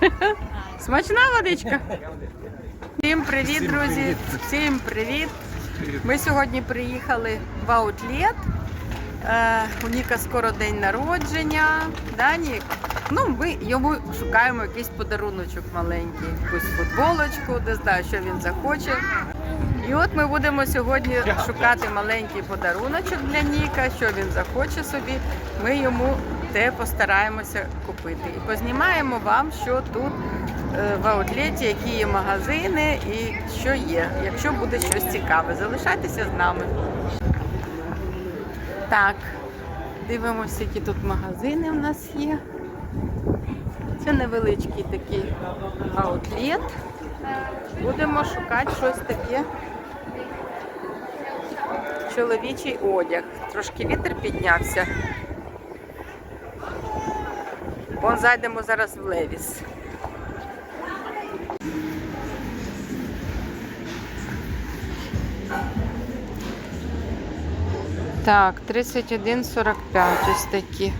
Смачна водичка. Всім привіт, друзі! Всім привіт! Ми сьогодні приїхали в аутлет. Е, у Ніка скоро день народження. Да, Нік? Ну, ми йому шукаємо якийсь подаруночок маленький, якусь футболочку, не знаю, що він захоче. І от ми будемо сьогодні шукати маленький подаруночок для Ніка, що він захоче собі. Ми йому те постараємося купити. І познімаємо вам, що тут е, в аутлеті, які є магазини і що є. Якщо буде щось цікаве, залишайтеся з нами. Так, дивимося, які тут магазини в нас є. Це невеличкий такий аутлет. Будемо шукати щось таке. Чоловічий одяг. Трошки вітер піднявся. Вон зайдемо зараз в Левіс. Так, 31,45 ось такі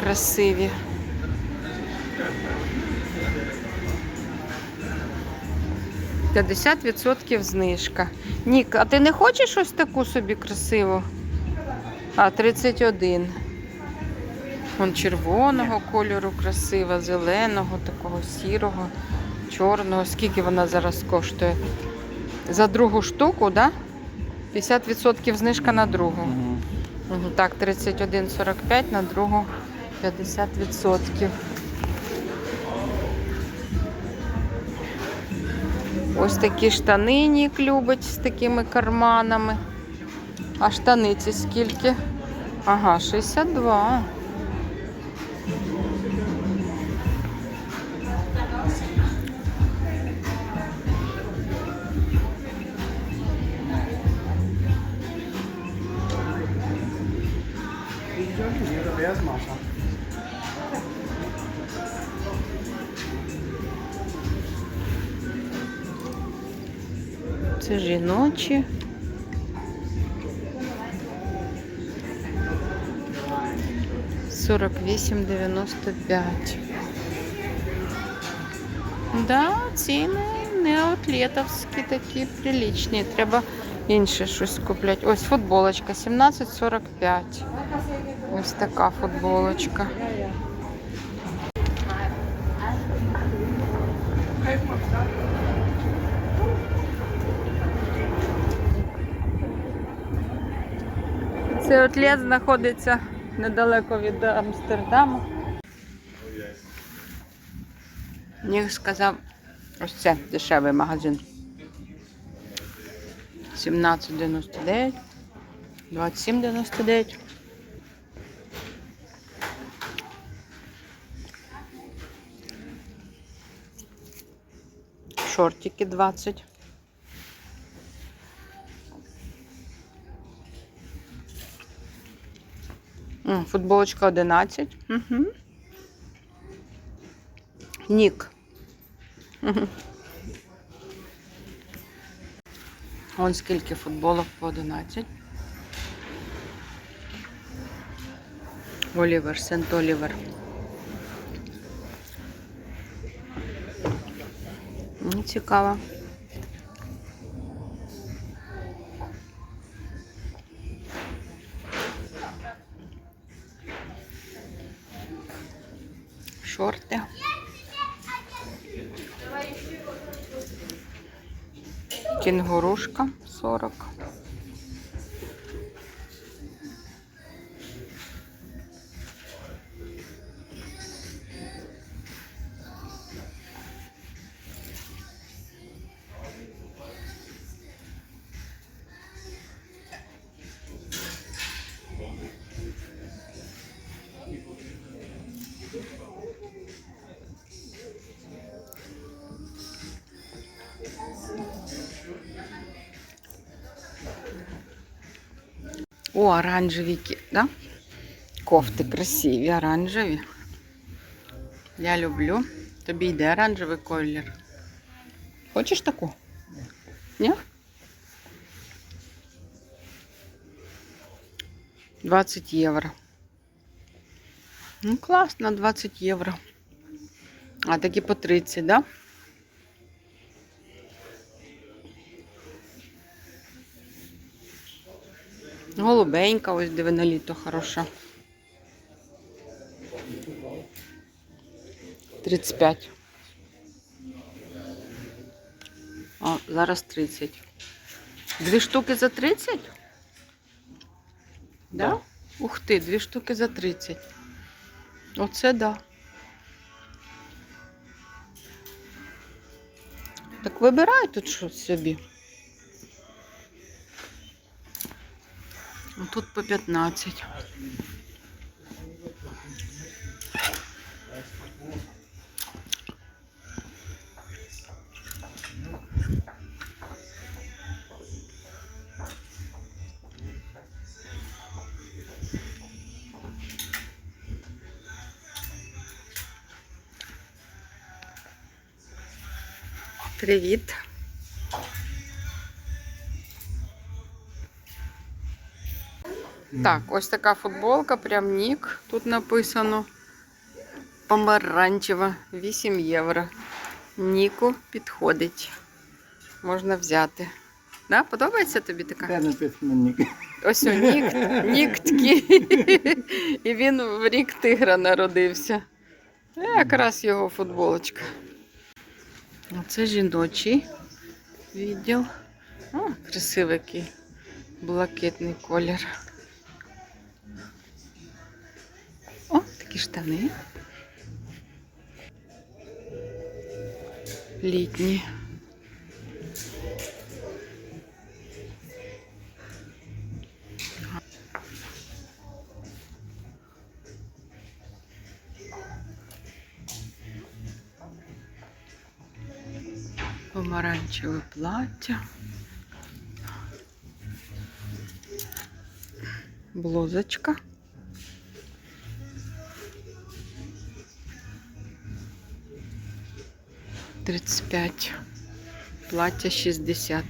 красиві. П'ятдесят відсотків знижка. Нік, а ти не хочеш щось таку собі красиву? А, 31. Вон червоного кольору красива, зеленого, такого сірого, чорного. Скільки вона зараз коштує? За другу штуку, так? Да? 50% знижка на другу. Угу, Так, 31,45 на другу 50%. Ось такі штани Нік любить з такими карманами. А штани ці скільки? Ага, 62. Це жіночі. Сорок вісім дев'яносто п'ять. Да, ціни не аутлетовські такі приличні. Треба інше щось купляти. Ось футболочка 17,45. Ось така футболочка. Цей аутлет знаходиться недалеко від Амстердаму. Ніг сказав, ось це дешевий магазин. 17,99, 27,99. Шортики 20. Футболочка 11. Угу. Нік. Угу. Вон скільки футболок по 11. Олівер, Сент Олівер. Цікаво. Кінгурушка 40. О, оранжеві, да? кофти красиві, оранжеві. Я люблю. Тобі йде оранжевий колір. Хочеш таку? Ні? 20 євро. Ну, класно, 20 євро. А такі по 30, да? Голубенька, ось диви на літо хороша. 35. О, зараз 30. Дві штуки за 30? Да? Да. Ух ти, дві штуки за 30. Оце да. Так вибирай тут щось собі. Тут по 15. Привіт. Так, ось така футболка, прям нік. Тут написано помаранчева, 8 євро. Ніку підходить. Можна взяти. Да? Подобається тобі така? Де написано Нік? Ось о, нік, нік такий. І він в рік тигра народився. Е, Якраз його футболочка. Оце жіночий відділ. О, красивий який блакитний колір. такі штани. Літні. Помаранчеве плаття, блозочка. 35, плаття 60.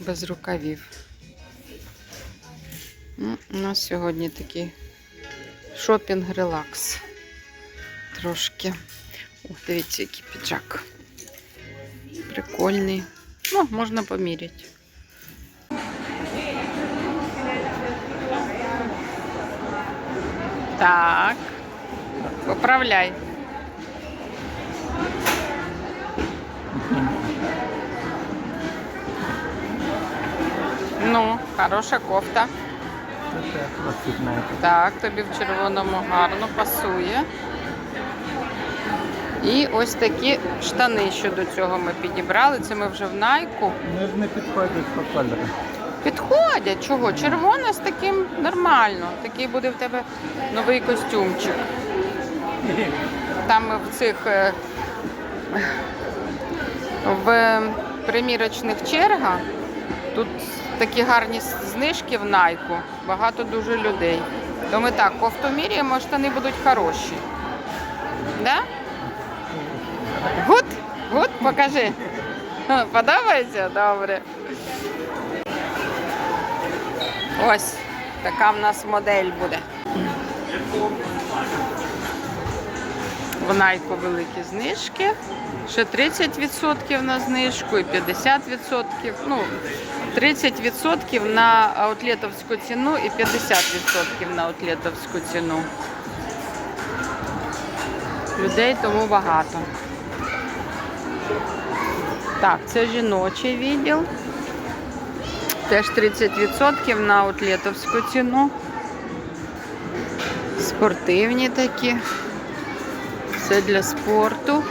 Без рукавів. Ну, у нас сьогодні такий шопінг релакс. Трошки. О, дивіться, який піджак. Прикольний. Ну, можна поміряти. Так. Поправляй. Ну, хороша кофта. Так, тобі в червоному гарно пасує. І ось такі штани, що до цього ми підібрали. Це ми вже в найку. Вони ж не підходять по кольору. Підходять. Чого? Червона з таким нормально. Такий буде в тебе новий костюмчик. Там в цих е, в примірочних чергах тут такі гарні знижки в найку. Багато дуже людей. То ми так, кофту міряємо, штани будуть хороші. Да? Гуд? Гуд, покажи. Подобається? Добре. Ось така в нас модель буде. В Найку великі знижки. Ще 30% на знижку і 50%. Ну, 30% на аутлетовську ціну і 50% на аутлетовську ціну. Людей тому багато. Так, це жіночий відділ. Теж 30% на аутлетовську ціну. Спортивні такі. Все для спорту.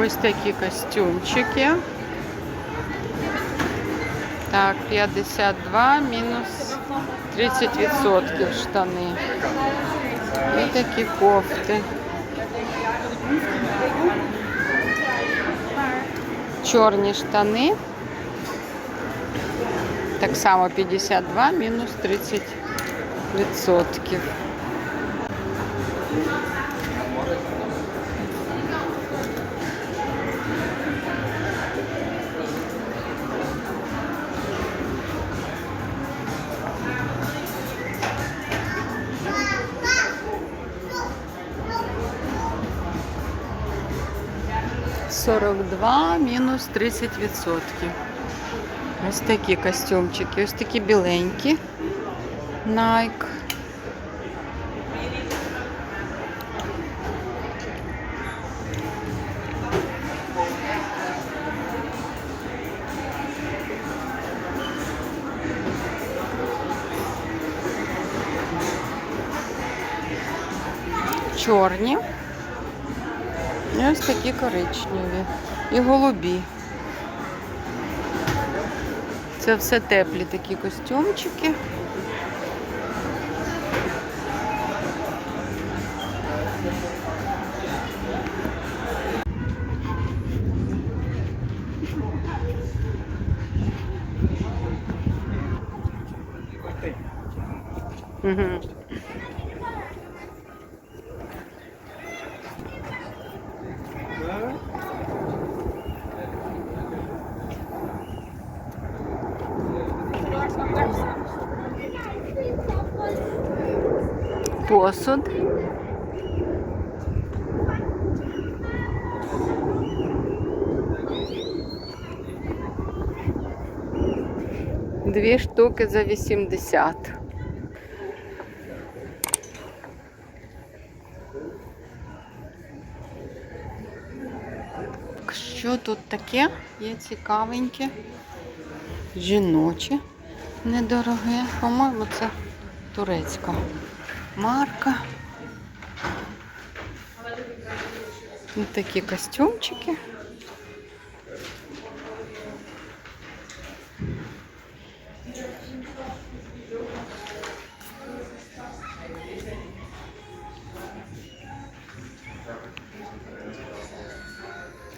Ось такі костюмчики. Так, 52 мінус 30% штани. І такі кофти. Чорні штани. Так само 52 мінус 30%. Сорок два мінус 30%. Ось такі костюмчики, ось такі біленькі. Nike. Чорні. Ось такі коричневі. І голубі. Це все теплі такі костюмчики. Угу. Посуд. Дві штуки за 80. Що тут таке? Є цікавеньке. Жіноче недороге. По-моєму, це турецька марка. Ось такі костюмчики.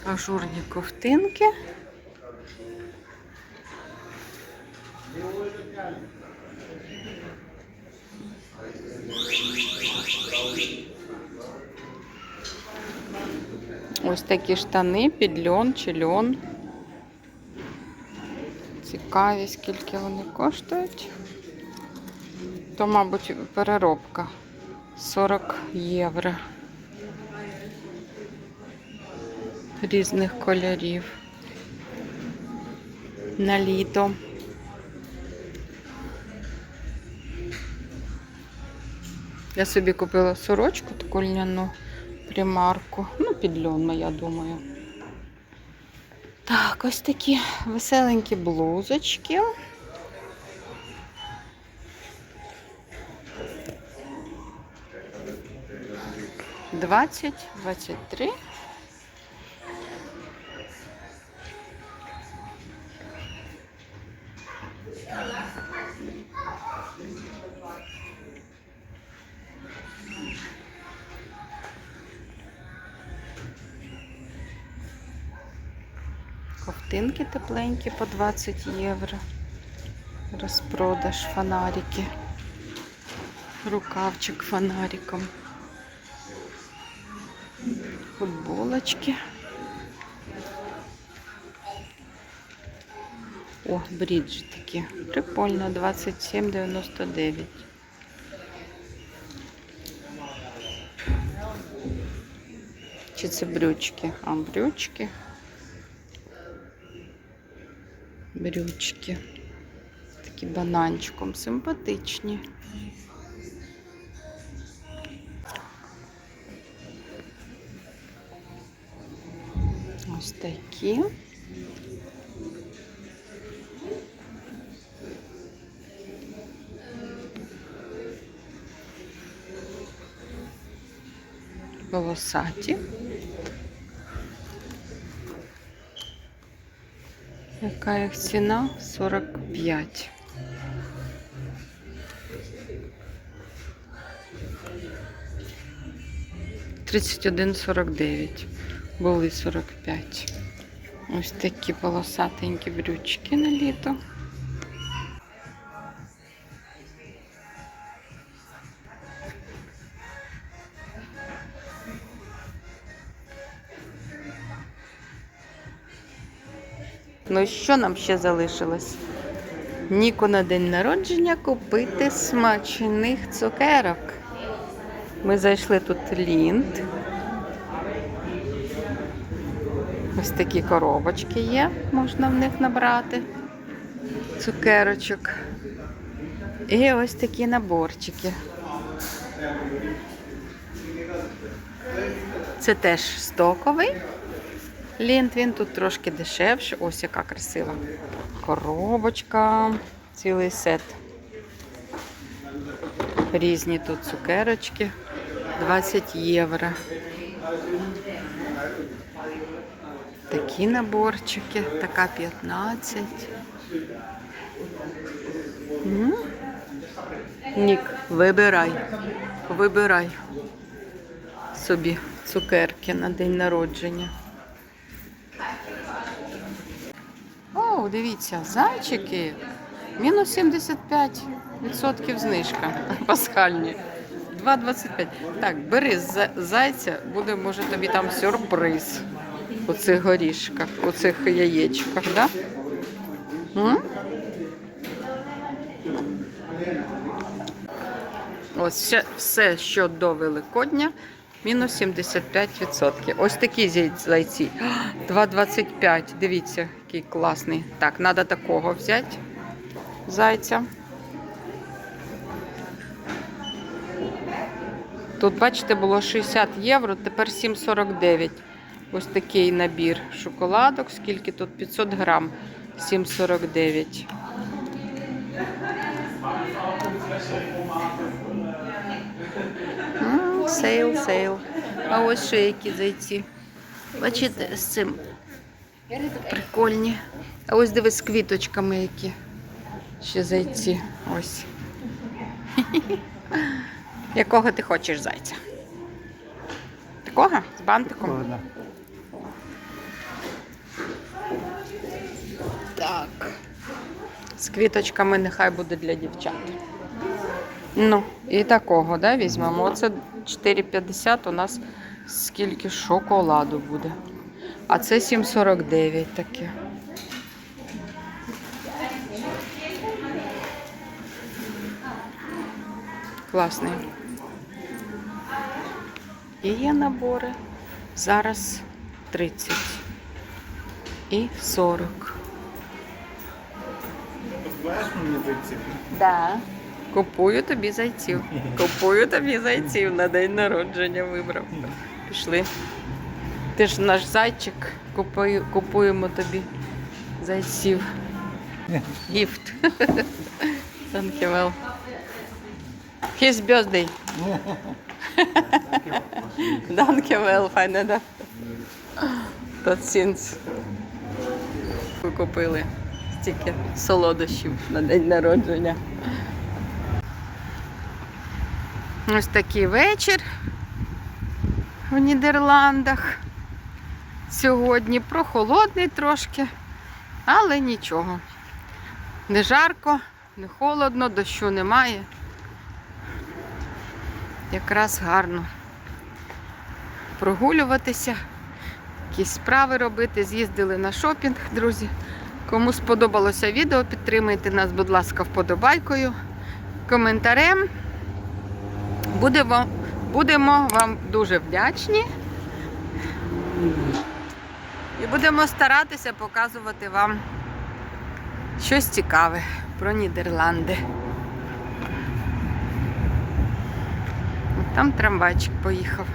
Ажурні ковтинки. Ось такі штани під льон чи льон. Цікаві, скільки вони коштують. То, мабуть, переробка 40 євро. Різних кольорів. На літо. Я собі купила сорочку таку льняну примарку. Ну, під льон, я думаю. Так, ось такі веселенькі блузочки. Двадцять, двадцять три. Тепленькі по 20 євро. Розпродаж фонарики. Рукавчик фонариком. Футболочки. О, бріджі такі. Прикольно, 27,99. Чи це брючки? А, брючки. Брючки. Такі бананчиком симпатичні. Ось такі. Волосаті. Яка їх ціна? 45. Тридцять один сорок дев'ять. Були 45. Ось такі полосатенькі брючки на літо. Ну що нам ще залишилось? Ніку на день народження купити смачних цукерок. Ми зайшли тут лінд. Ось такі коробочки є, можна в них набрати цукерочок. І ось такі наборчики. Це теж стоковий. Лінд він тут трошки дешевше. Ось яка красива коробочка, цілий сет. Різні тут цукерочки. 20 євро. Такі наборчики, така 15. М? Нік, вибирай. Вибирай собі цукерки на день народження. О, дивіться, зайчики. Мінус 75% знижка. Пасхальні. 2,25. Так, бери за- зайця, буде, може, тобі там сюрприз у цих горішках, у цих яєчках, да? Ось все, все, що до Великодня, мінус 75%. Ось такі зайці. 2,25. Дивіться, який класний. Так, треба такого взяти. Зайця. Тут, бачите, було 60 євро, тепер 7,49. Ось такий набір шоколадок. Скільки тут? 500 грам. 7,49. Сейл, сейл. А ось ще які зайці. Бачите, з цим прикольні. А ось дивись з квіточками які. Ще зайці. Ось. Якого ти хочеш зайця? Такого? З бантиком? Так. З квіточками нехай буде для дівчат. Ну, і такого, да, візьмемо. Оце 4,50 у нас скільки шоколаду буде. А це 7,49 таке. Класний. І є набори. Зараз 30 і 40. Знаєш мені зайці? Да. Купую тобі зайців. Купую тобі зайців на день народження вибрав. Пішли. Ти ж наш зайчик. Купую, купуємо тобі зайців. Гіфт. Thank you well. His birthday. Thank you well? Tot сінс. Ви купили стільки солодощів на день народження. Ось такий вечір у Нідерландах. Сьогодні прохолодний трошки, але нічого. Не жарко, не холодно, дощу немає. Якраз гарно прогулюватися, якісь справи робити. З'їздили на шопінг, друзі. Кому сподобалося відео, підтримайте нас, будь ласка, вподобайкою, коментарем. Будемо, будемо вам дуже вдячні. І будемо старатися показувати вам щось цікаве про Нідерланди. Там трамвайчик поїхав.